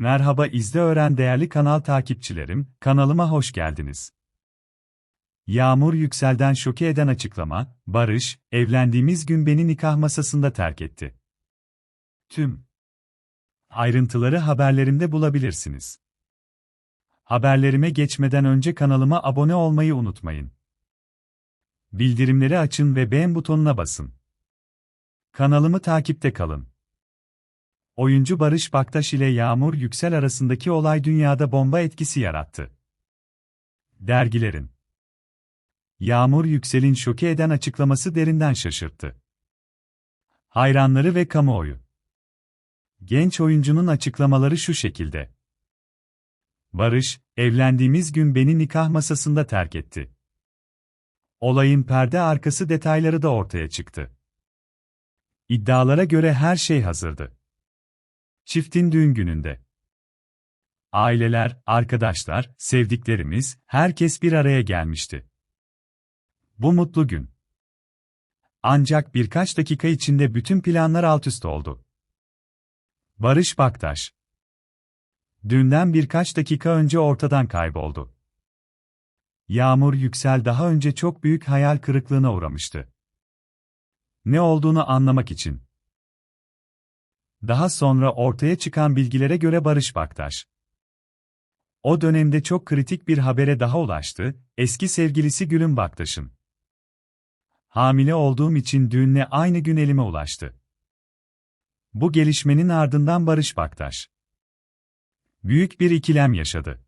Merhaba izle öğren değerli kanal takipçilerim, kanalıma hoş geldiniz. Yağmur Yüksel'den şoke eden açıklama, Barış, evlendiğimiz gün beni nikah masasında terk etti. Tüm ayrıntıları haberlerimde bulabilirsiniz. Haberlerime geçmeden önce kanalıma abone olmayı unutmayın. Bildirimleri açın ve beğen butonuna basın. Kanalımı takipte kalın. Oyuncu Barış Baktaş ile Yağmur Yüksel arasındaki olay dünyada bomba etkisi yarattı. Dergilerin Yağmur Yüksel'in şoke eden açıklaması derinden şaşırttı. Hayranları ve kamuoyu Genç oyuncunun açıklamaları şu şekilde. Barış, evlendiğimiz gün beni nikah masasında terk etti. Olayın perde arkası detayları da ortaya çıktı. İddialara göre her şey hazırdı. Çiftin düğün gününde. Aileler, arkadaşlar, sevdiklerimiz, herkes bir araya gelmişti. Bu mutlu gün. Ancak birkaç dakika içinde bütün planlar altüst oldu. Barış Baktaş Dünden birkaç dakika önce ortadan kayboldu. Yağmur Yüksel daha önce çok büyük hayal kırıklığına uğramıştı. Ne olduğunu anlamak için. Daha sonra ortaya çıkan bilgilere göre Barış Baktaş. O dönemde çok kritik bir habere daha ulaştı, eski sevgilisi Gülüm Baktaş'ın. Hamile olduğum için düğünle aynı gün elime ulaştı. Bu gelişmenin ardından Barış Baktaş. Büyük bir ikilem yaşadı.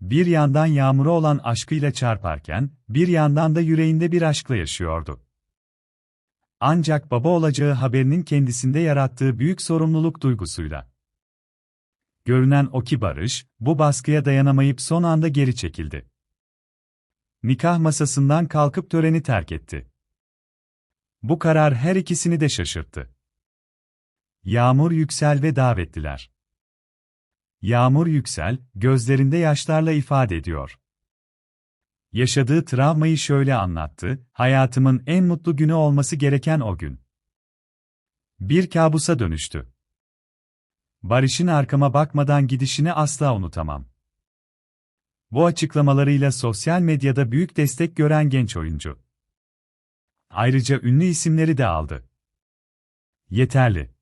Bir yandan Yağmur'a olan aşkıyla çarparken, bir yandan da yüreğinde bir aşkla yaşıyordu. Ancak baba olacağı haberinin kendisinde yarattığı büyük sorumluluk duygusuyla. Görünen o ki Barış, bu baskıya dayanamayıp son anda geri çekildi. Nikah masasından kalkıp töreni terk etti. Bu karar her ikisini de şaşırttı. Yağmur Yüksel ve davetliler. Yağmur Yüksel, gözlerinde yaşlarla ifade ediyor. Yaşadığı travmayı şöyle anlattı, hayatımın en mutlu günü olması gereken o gün. Bir kabusa dönüştü. Barış'ın arkama bakmadan gidişini asla unutamam. Bu açıklamalarıyla sosyal medyada büyük destek gören genç oyuncu. Ayrıca ünlü isimleri de aldı. Yeterli.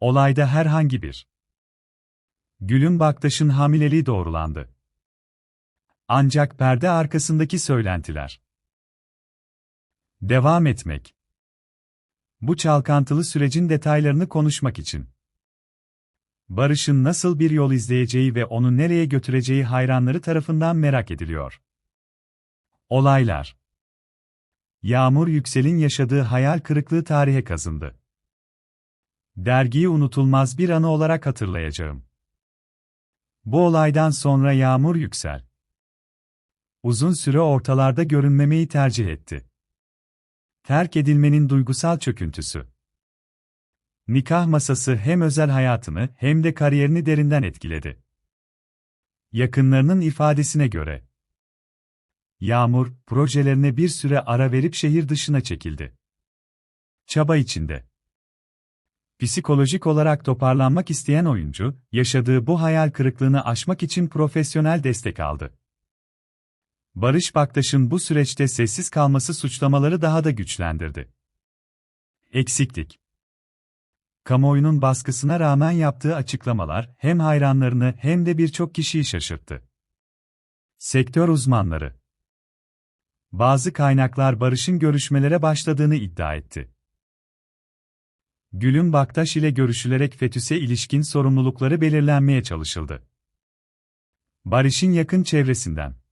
Olayda herhangi bir Gülüm Baktaş'ın hamileliği doğrulandı. Ancak perde arkasındaki söylentiler. Devam etmek. Bu çalkantılı sürecin detaylarını konuşmak için. Barış'ın nasıl bir yol izleyeceği ve onu nereye götüreceği hayranları tarafından merak ediliyor. Olaylar Yağmur Yüksel'in yaşadığı hayal kırıklığı tarihe kazındı. Dergiyi unutulmaz bir anı olarak hatırlayacağım. Bu olaydan sonra Yağmur Yüksel uzun süre ortalarda görünmemeyi tercih etti. Terk edilmenin duygusal çöküntüsü. Nikah masası hem özel hayatını hem de kariyerini derinden etkiledi. Yakınlarının ifadesine göre Yağmur, projelerine bir süre ara verip şehir dışına çekildi. Çaba içinde. Psikolojik olarak toparlanmak isteyen oyuncu, yaşadığı bu hayal kırıklığını aşmak için profesyonel destek aldı. Barış Baktaş'ın bu süreçte sessiz kalması suçlamaları daha da güçlendirdi. Eksiklik Kamuoyunun baskısına rağmen yaptığı açıklamalar hem hayranlarını hem de birçok kişiyi şaşırttı. Sektör uzmanları Bazı kaynaklar Barış'ın görüşmelere başladığını iddia etti. Gülüm Baktaş ile görüşülerek Fetüs'e ilişkin sorumlulukları belirlenmeye çalışıldı. Barış'ın yakın çevresinden